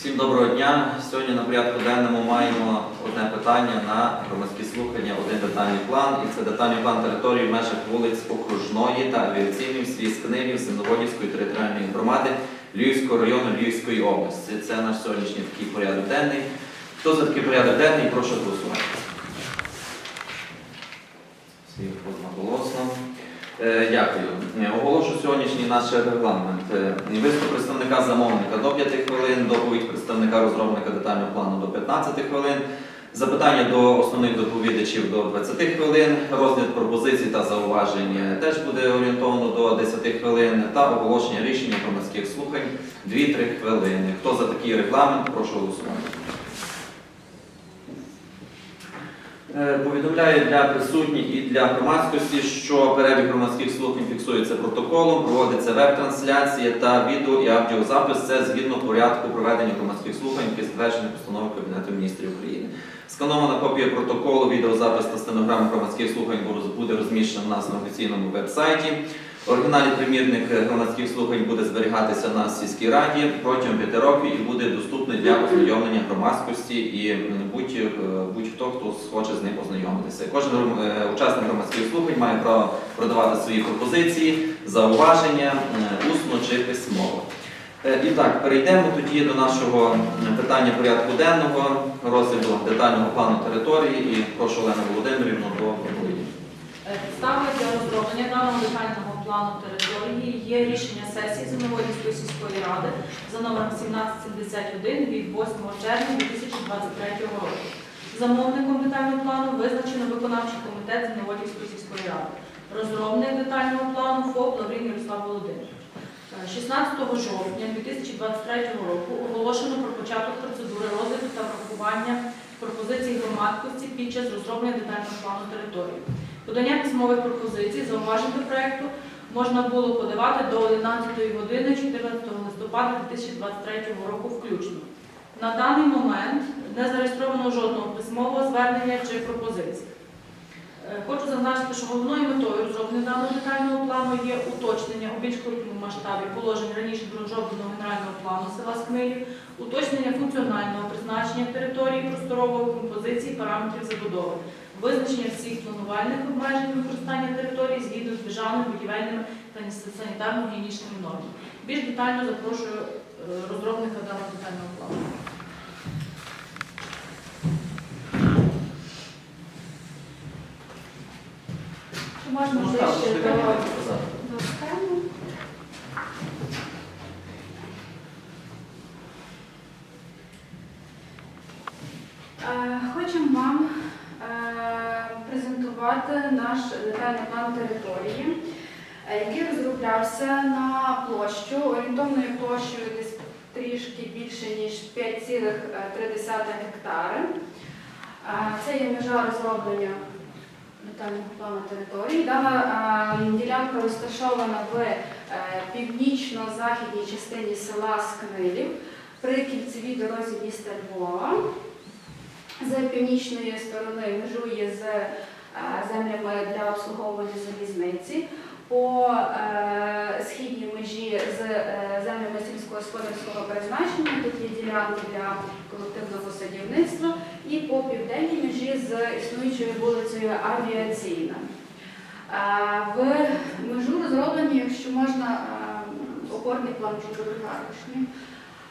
Всім доброго дня. Сьогодні на порядку денному маємо одне питання на громадські слухання, один детальний план. І це детальний план території в межах вулиць Окружної та авіаційної в селі Земноводівської територіальної громади Львівського району Львівської області. Це наш сьогоднішній такий порядок денний. Хто за такий порядок денний, прошу голосувати. Всі одноголосно. Е, Дякую. Е, Оголошу сьогоднішній наш регламент. Е, Виступ представника замовника до 5 хвилин, доповідь представника розробника детального плану до 15 хвилин, запитання до основних доповідачів до 20 хвилин, розгляд пропозицій та зауважень е, теж буде орієнтовано до 10 хвилин, та оголошення рішення громадських слухань 2-3 хвилини. Хто за такий регламент, прошу голосувати. Е, Повідомляю для присутніх і для громадськості, що перебіг громадських слухань фіксується протоколом, проводиться веб-трансляція та відео і аудіозапис. Це згідно порядку проведення громадських слухань, які затверджені постановою Кабінету міністрів України. Сканована копія протоколу, відеозапис та стенограми громадських слухань буде розміщена в нас на офіційному веб-сайті. Оригінальний примірник громадських слухань буде зберігатися на сільській раді протягом п'яти років і буде доступний для ознайомлення громадськості і будь, е, будь-хто, хто схоче з ним ознайомитися. Кожен е, учасник громадських слухань має право продавати свої пропозиції, зауваження усно чи письмово. Е, І так, перейдемо тоді до нашого питання порядку денного, розгляду детального плану території і прошу Олену Володимирівну до доповіді. Е, Підставою для розроблення даного детального плану території є рішення сесії Зимоводівської сільської ради за номером 1771 від 8 червня 2023 року. Замовником детального плану визначено виконавчий комітет Зимоводівської сільської ради. Розробник детального плану ФОП Лаврін Ярослав Володимирович. Е, 16 жовтня 2023 року оголошено про початок процедури розгляду та врахування пропозицій громадськості під час розроблення детального плану території. Подання письмових пропозицій, зауважень до проекту можна було подавати до 11 години 14 листопада 2023 року включно. На даний момент не зареєстровано жодного письмового звернення чи пропозиції. Е, Хочу зазначити, що головною метою розроблення даного детального плану є уточнення у більш крупному масштабі положень раніше розробленого генерального плану села Скмилів, уточнення функціонального призначення території, просторової композиції, параметрів забудови, визначення всіх планувальних обмежень використання території згідно з державними будівельними та санітарно-гігієнічними нормами. Більш детально запрошую е, розробника даного детального плану. Можна який на площу, орієнтовною площею десь трішки більше, ніж 5,3 гектари. Це є межа розроблення детального плану території. Дана ділянка розташована в е, північно-західній частині села Скнилів при кільцевій дорозі міста Львова. З північної сторони межує з е, землями для обслуговування залізниці. По е, східній межі з е, землями сільськогосподарського призначення, тут є ділянки для колективного садівництва, і по південній межі з існуючою вулицею Авіаційна. Е, в межу розроблені, якщо можна, опорний план.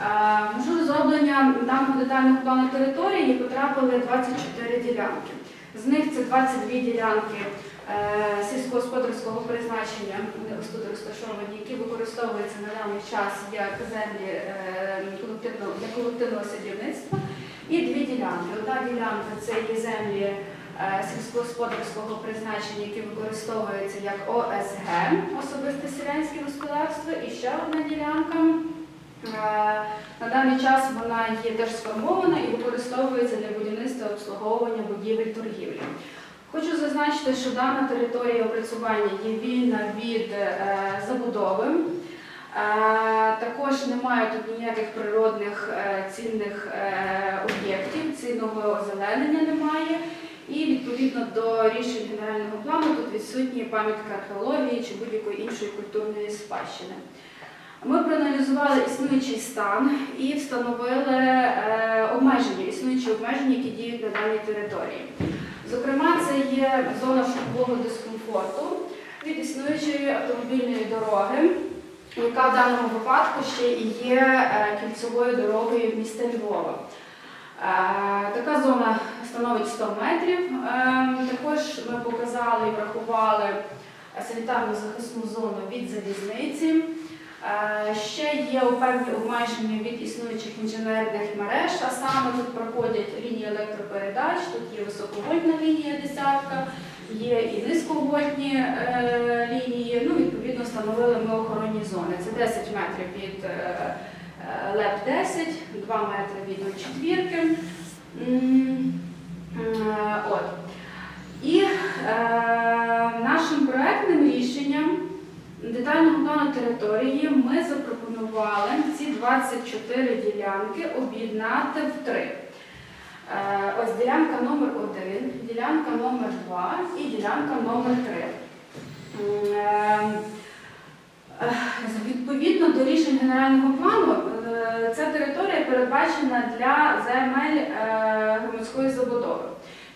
Е, Межу розроблення даного детального плану території потрапили 24 ділянки. З них це 22 ділянки сільськогосподарського призначення, вони тут розташовані, які використовуються на даний час як землі е, колективного, для колективного садівництва. І дві ділянки. Одна ділянка це є землі е, сільськогосподарського призначення, які використовуються як ОСГ, особисте селянське господарство, і ще одна ділянка. Е, На даний час вона є теж сформована і використовується для будівництва обслуговування будівель торгівлі. Хочу зазначити, що дана територія опрацювання є вільна від е, забудови. Е, Також немає тут ніяких природних е, цінних об'єктів, цінного озеленення немає. І відповідно до рішень генерального плану тут відсутні пам'ятка археології чи будь-якої іншої культурної спадщини. Ми проаналізували існуючий стан і встановили обмеження, існуючі обмеження, які діють на даній території. Зокрема, це є зона шумового дискомфорту від існуючої автомобільної дороги, яка в даному випадку ще і є е, кільцевою дорогою в місті Львова. Е, Така зона становить 100 метрів. Е, Також ми показали і врахували санітарну захисну зону від залізниці. Е, Ще є певні обмеження від існуючих інженерних мереж, а саме тут проходять лінії електропередач, тут є високовольтна лінія десятка, є і низьковольтні е, лінії. Ну, відповідно, встановили ми охоронні зони. Це 10 метрів від е, е, ЛЕП-10, 2 метри від четвірки. От. І е, нашим проектним рішенням детального плану території ми запропонували ці 24 ділянки об'єднати в три. Е, ось ділянка номер 1, ділянка номер 2 і ділянка номер 3. М, е, е, Відповідно до рішень генерального плану, ця територія передбачена для земель громадської забудови.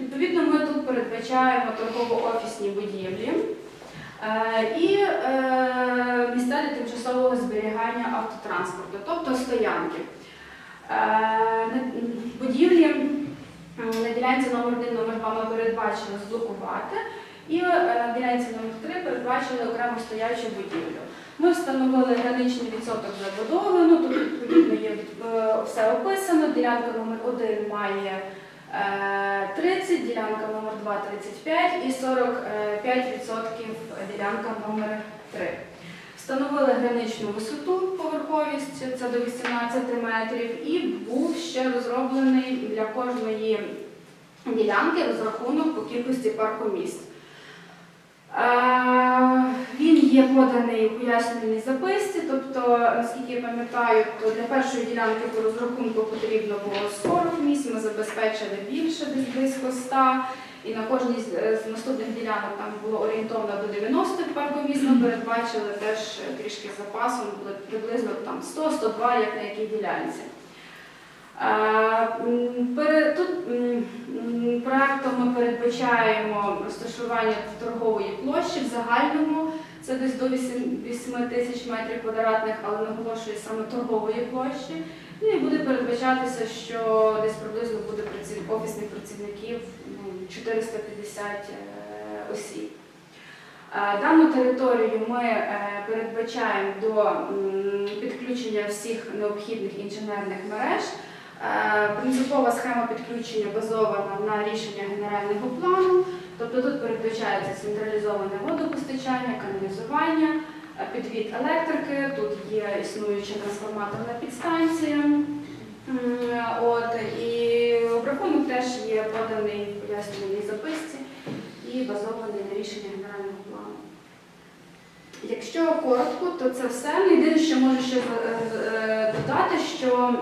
Відповідно, ми тут передбачаємо торгово-офісні будівлі і е, місця для тимчасового зберігання автотранспорту, тобто стоянки. Е, Будівлі на ділянці номер 1 номер 2 ми передбачили зблокувати, і е, на ділянці номер 3 передбачили окремо стоячу будівлю. Ми встановили граничний відсоток забудови, ну тут відповідно є е, все описано. Ділянка номер 1 має е, 30, ділянка номер 2 35 і 45% ділянка номер 3. Встановили граничну висоту поверховість, це до 18 метрів, і був ще розроблений для кожної ділянки розрахунок по кількості паркомісць. Е, Він є поданий у пояснювальній записці, тобто, наскільки я пам'ятаю, то для першої ділянки по розрахунку потрібно було 40 місць, ми забезпечили більше, десь близько 100. І на кожній з е, наступних ділянок там було орієнтовно до 90 паркомісць, ми передбачили теж е, трішки запасом, приблизно там 100-102, як на якій ділянці. Е, Тут проектом ми передбачаємо розташування торгової площі в загальному. Це десь до 8 8 тисяч метрів квадратних, але наголошую саме торгової площі. Ну і буде передбачатися, що десь приблизно буде офісних працівників ну, 450 е, осіб. Е, Дану територію ми е, передбачаємо до підключення всіх необхідних інженерних мереж. Принципова схема підключення базована на рішення генерального плану, тобто тут передбачається централізоване водопостачання, каналізування, е, підвід електрики, тут є існуюча трансформаторна підстанція. От, і обрахунок теж є поданий в пояснювальній записці і базований на рішення генерального плану. Якщо коротко, то це все. Єдине, що можу ще е, е, додати, що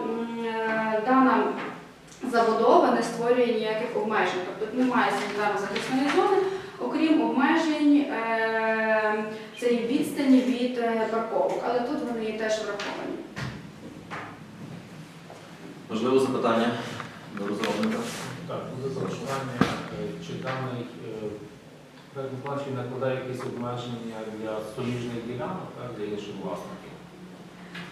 забудова не створює ніяких обмежень. Тобто немає санітарно-захисної зони, окрім обмежень е, цієї відстані від е, парковок. Але тут вони є теж враховані. Можливо, запитання до розробника? Так, буде зрахування, е, чи даний проект накладає якісь обмеження для суміжних ділянок, так, для інших власників.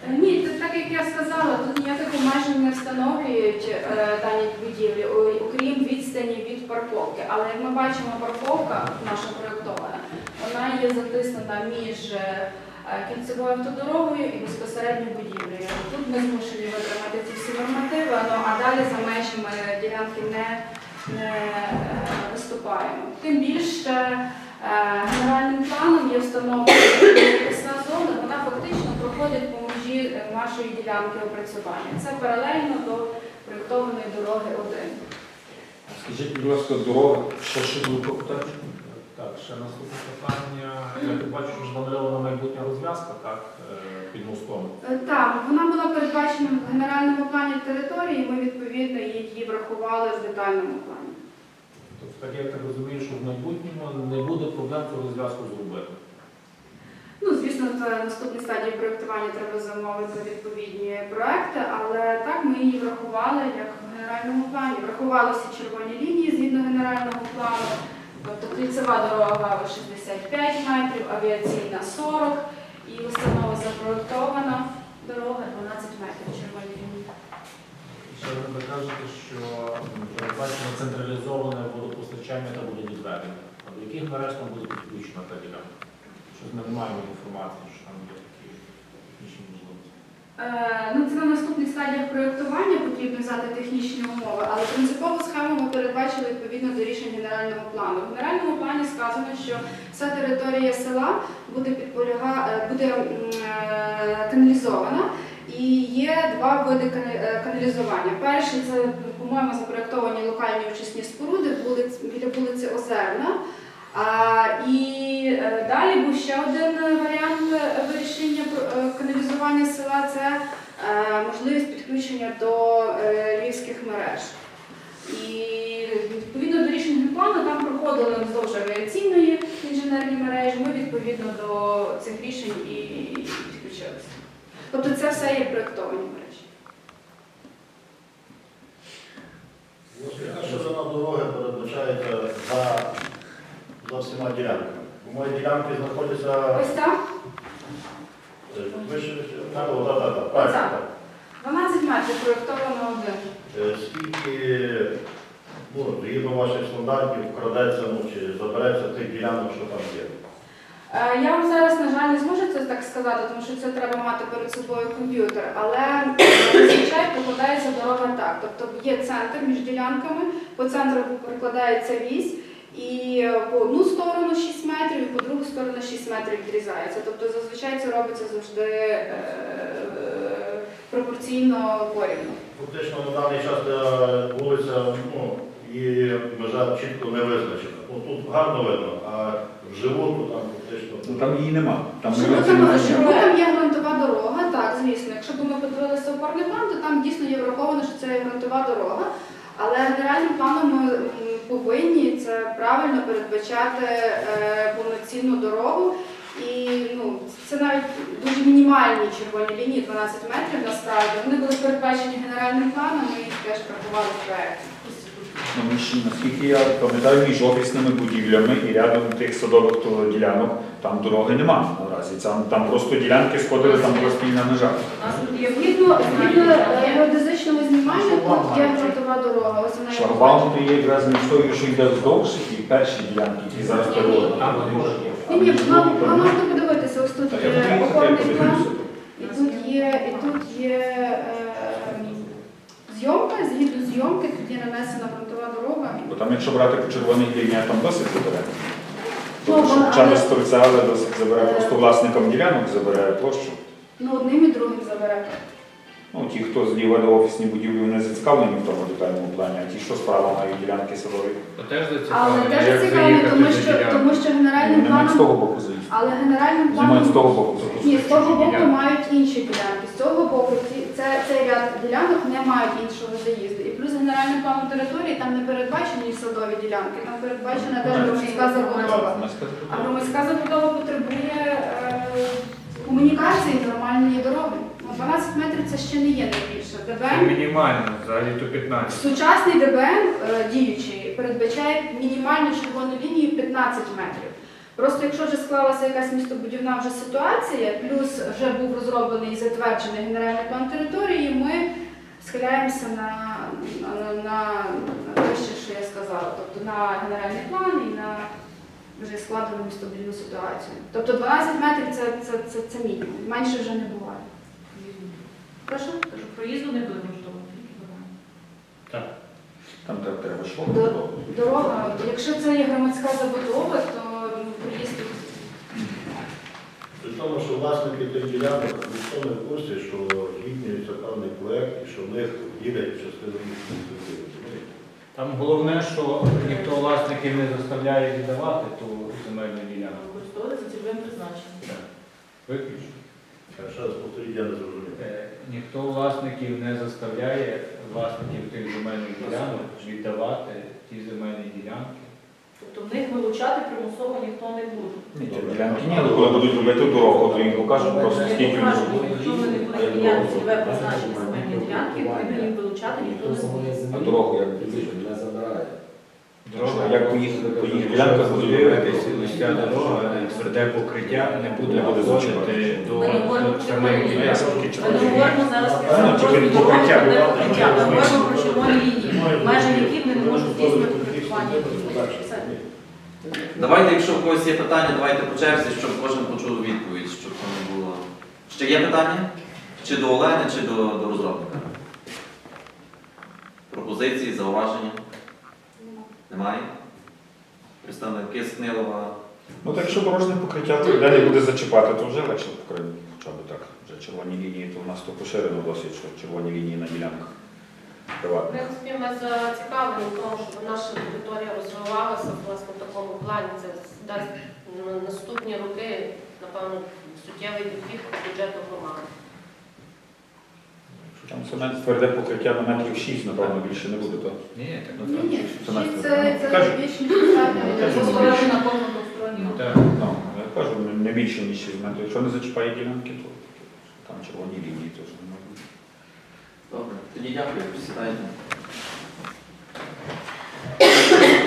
Ні, це так як я сказала, тут обмежень не встановлюють е, дані будівлі, окрім відстані від парковки. Але як ми бачимо, парковка наша проєктована, вона є затиснена між е, кільцевою автодорогою і безпосередньо будівлею. Тут ми змушені витримати ці всі нормативи, ну, а далі за межами ділянки не, не е, виступаємо. Тим більше генеральним планом є встановлена зона, вона фактично проходить по межі е, нашої ділянки опрацювання. Це паралельно до проєктованої дороги 1. Скажіть, будь ласка, дорога, що ще було попитати? Так, ще наступне питання. Я так бачу, що намальована майбутня розв'язка, так, е, під мостом. Е, Так, вона була передбачена в генеральному плані території, ми відповідно її врахували в детальному плані. Тобто, так я так розумію, що в майбутньому не буде проблем цю розв'язку зробити. Звісно, в наступній стадії проєктування треба замовити відповідні проекти, але так ми її врахували як в генеральному плані. Врахували всі червоні лінії згідно генерального плану. Тобто кільцева дорога 65 метрів, авіаційна 40 і установа запроєктована дорога 12 метрів червоні лінії. Ще ви кажете, що передбачено централізоване водопостачання та водовідведення. До яких мереж там буде підключена та ділянка? Щось не маємо інформації, що там є такі технічні можливості. Е, Ну, це на наступних стадіях проєктування потрібно взяти технічні умови, але принципову схему ми передбачили відповідно до рішень генерального плану. В генеральному плані сказано, що вся територія села буде підполяга, е, буде е, каналізована. І є два види кана- каналізування. Перший це, по-моєму, запроєктовані локальні очисні споруди вулиць, біля вулиці Озерна. А, і е, далі був ще один варіант вирішення е, каналізування села це е, можливість підключення до львівських мереж. І відповідно до рішень плану там проходили вздовж авіаційної інженерні мережі. Ми відповідно до цих рішень і підключилися. Тобто це все є проєктовані мережі. Яка ширина дороги передбачається за, за всіма ділянками? Бо мої ділянки знаходяться Ось так, е, вище, так, так, так, так, правильно, Оця. так. 12 метрів проєктовано один. Е, Скільки, ну, згідно ваших стандартів, вкрадеться, ну, чи забереться що там є? Е, Я вам зараз, на жаль, не зможу це так сказати, тому що це треба мати перед собою комп'ютер. Але е, зазвичай прокладається дорога так. Тобто є центр між ділянками, по центру прокладається вісь, і по одну сторону 6 метрів, і по другу сторону 6 метрів відрізається. Тобто зазвичай це робиться завжди е, е, пропорційно порівну. Фактично на даний час вулиця, ну, і межа чітко не визначена. Ну, тут гарно видно, а вживу тут там фактично. Ну, Там її нема. Там не там, немає. щоб там є ґрунтова дорога, так, звісно. Якщо б ми подивилися опорний план, то там дійсно є враховано, що це є ґрунтова дорога. Але генеральним планом ми м, повинні це правильно передбачати е, повноцінну дорогу. І ну, це навіть дуже мінімальні червоні лінії, 12 метрів насправді. Вони були передбачені генеральним планом, ми їх теж врахували в проєкті. Між- наскільки я пам'ятаю, між офісними будівлями і рядом тих садових ділянок там дороги нема наразі. Там, там просто ділянки сходили, там була спільна межа. Є Згідно згідно е, геодезичного знімання, тут є ґрунтова дорога. Ось вона є Шлагбаум є якраз між тою, що йде вздовж, і перші ділянки, які зараз переводять. Ні, ні, ви ви можете подивитися, ось тут Та я є опорний план, і тут є, і тут є е, зйомки, є нанесена ґрунтова дорога. Бо там, якщо брати по червоних лініях, там досить забере. Ну, Тобто, щоб Чане але досить забере, просто власникам ділянок забере площу. Ну, одним і другим забере. Ну, ті, хто зліва до офісні будівлі, вони зацікавлені в тому детальному плані, а ті, що справа мають ділянки садові, теж Але зацікавлені. теж як тому що, тому що генеральним мають з того боку заїзд. але генеральним Вони з планом того боку заїзд. Ні, з того боку мають інші ділянки. З цього боку ці- це, цей ряд ділянок не мають іншого заїзду. Генеральним планом території там не передбачені садові ділянки, там передбачена теж громадська забудова. А громадська забудова потребує е, комунікації нормальної дороги. Ну, 12 метрів це ще не є найбільше. Це ДБН, мінімально, взагалі то 15. сучасний ДБН е, діючий передбачає мінімальну червону лінію 15 метрів. Просто якщо вже склалася якась містобудівна вже ситуація, плюс вже був розроблений і затверджений генеральний план території, ми схиляємося на, на, на, на, на що я сказала, тобто на генеральний план і на вже складену містобудівну ситуацію. Тобто 12 метрів це, це, це, це мінімум, менше вже не буває. Прошу? Кажу, проїзду не буде влаштовувати. Там треба, треба? До- Дорога, якщо це є громадська забудова, то ну, проїзд Тому, що власники тих ділянок ніхто не в курсі, що здійснюється певний проєкт і що в них ділять частину їхньої території. розумієте? Там головне, що ніхто власників не заставляє віддавати ту земельну ділянку. Використовувати за цільовим призначенням. Так. Виключно. Ще раз повторюю, я не зрозумів. Е, Ніхто власників не заставляє власників тих земельних ділянок віддавати ті земельні ділянки Тобто в них вилучати примусово ніхто не буде. Ні, ті ділянки ні, але коли будуть робити дорогу, то їм покажуть просто скільки вони. якщо вони будуть міняти цільове призначення земельні ділянки, відповідно їх вилучати ніхто не буде. А дорогу як? не забирає. Дорога, як по їх, по їх ділянках будуть робити? Ця дорога, тверде покриття не буде доходити до Ми самої сам Ми не говоримо зараз про Ну, покриття. Ми говоримо про червоні лінії, в межах яких вони не можуть здійснювати Давайте, якщо в когось є питання, давайте по черзі, щоб кожен почув відповідь, щоб не було. Ще є питання? Чи до Олени, чи до, до розробника? Пропозиції, зауваження? Немає? Представники Снилова. Ну так якщо дорожне покриття, то не буде зачіпати, то вже легше покрити. Хоча б так. Вже червоні лінії, то в нас то поширено досить, що червоні лінії на ділянках В принципі, ми зацікавлені в тому, щоб наша територія розвивалася власне в такому плані. Це дасть наступні роки, напевно, суттєвий дохід до бюджету громади. Там цемент тверде покриття на метрів 6, напевно, більше не буде, то Ні, так Ні, ні, Це Настя. це, це більш ніж достатньо. Ну, кажу, того, Двосторонні на повну двосторонню. Так. ну, я кажу, не- більше, ніж 6 метрів. Якщо не зачіпає ділянки, то там червоні лінії теж не можуть. Добре, тоді дякую, сідайте.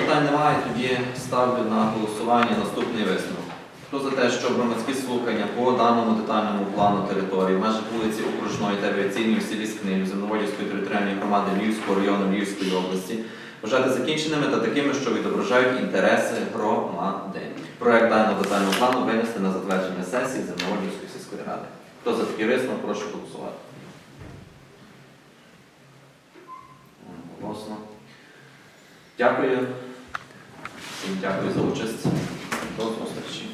Питань немає, тоді ставлю на голосування наступний висновок. Хто за те, що громадські слухання по даному детальному плану території в межах вулиці Окружної та авіаційної в селі Скнилів Земноводівської територіальної громади Львівського району Львівської області вважати закінченими та такими, що відображають інтереси громади. Проект даного детального плану винести на затвердження сесії Земноводівської сільської ради. Хто за такий висновок, прошу голосувати. Голосно. Дякую. Всім дякую за участь. До зустрічі.